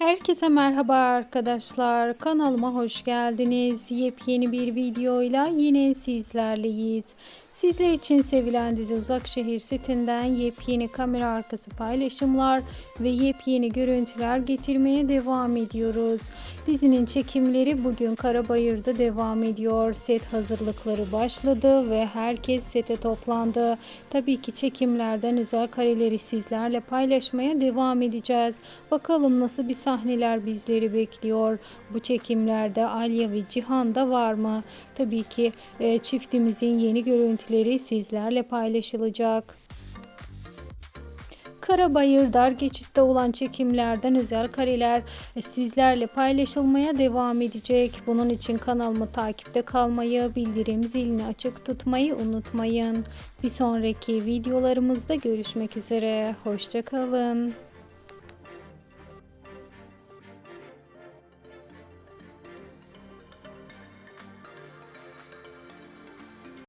Herkese merhaba arkadaşlar. Kanalıma hoş geldiniz. Yepyeni bir videoyla yine sizlerleyiz. Sizler için sevilen dizi Uzak Şehir setinden yepyeni kamera arkası paylaşımlar ve yepyeni görüntüler getirmeye devam ediyoruz. Dizinin çekimleri bugün Karabayır'da devam ediyor. Set hazırlıkları başladı ve herkes sete toplandı. Tabii ki çekimlerden özel kareleri sizlerle paylaşmaya devam edeceğiz. Bakalım nasıl bir sahneler bizleri bekliyor. Bu çekimlerde Alya ve Cihan da var mı? Tabii ki e, çiftimizin yeni görüntüleri sizlerle paylaşılacak. Karabayır dar geçitte olan çekimlerden özel kareler e, sizlerle paylaşılmaya devam edecek. Bunun için kanalımı takipte kalmayı, bildirim zilini açık tutmayı unutmayın. Bir sonraki videolarımızda görüşmek üzere. Hoşçakalın.